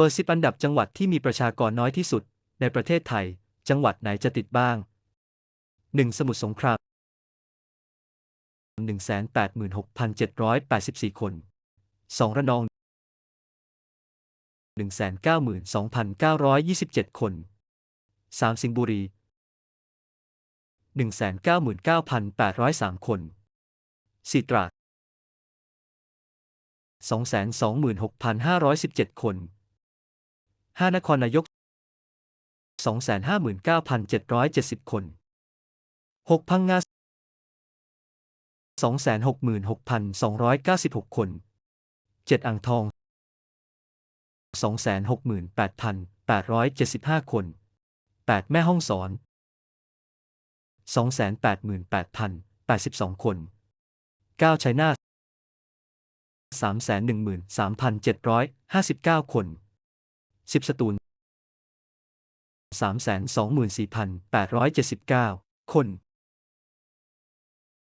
เปิดสิบอันดับจังหวัดที่มีประชากรน้อยที่สุด ในประเทศไทย จังหวัดไหนจะติดบ้าง 1. สมุทรสงคราม 186,784 คน 2. ระนอง 192,927 คน 3. สิงห์บุรี 199,803 คน 4. ตราด226,517 คน 5. นครนายก 259,770 คน 6. พังงา 266,296 คน 7. อ่างทอง 268,875 คน 8. แม่ห้องสอน 288,082 คน 9. ชัยนาท313,759 คน 10 สตูล324,879 คน